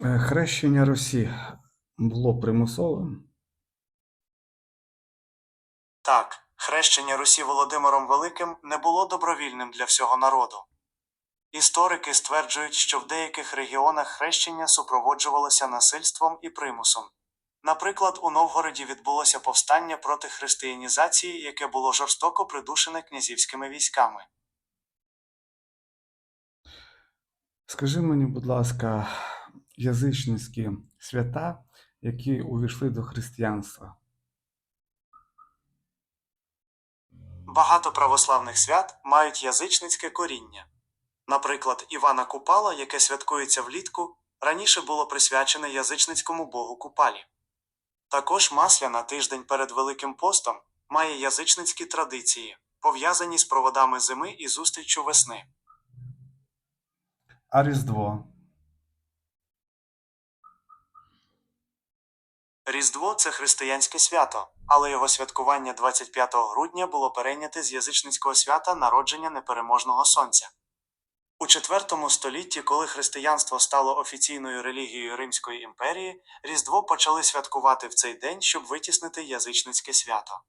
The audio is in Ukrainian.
Е, Хрещення Русі було примусовим. Так, хрещення Русі Володимиром Великим не було добровільним для всього народу. Історики стверджують, що в деяких регіонах хрещення супроводжувалося насильством і примусом. Наприклад, у Новгороді відбулося повстання проти християнізації, яке було жорстоко придушене князівськими військами. Скажи мені, будь ласка, язичницькі свята, які увійшли до християнства. Багато православних свят мають язичницьке коріння. Наприклад, Івана Купала, яке святкується влітку, раніше було присвячене язичницькому богу Купалі. Також Масляна тиждень перед Великим постом має язичницькі традиції, пов'язані з проводами зими і зустріччю весни. А Різдво. Різдво це християнське свято, але його святкування 25 грудня було перейняте з язичницького свята народження непереможного сонця. У IV столітті, коли християнство стало офіційною релігією Римської імперії, Різдво почали святкувати в цей день, щоб витіснити язичницьке свято.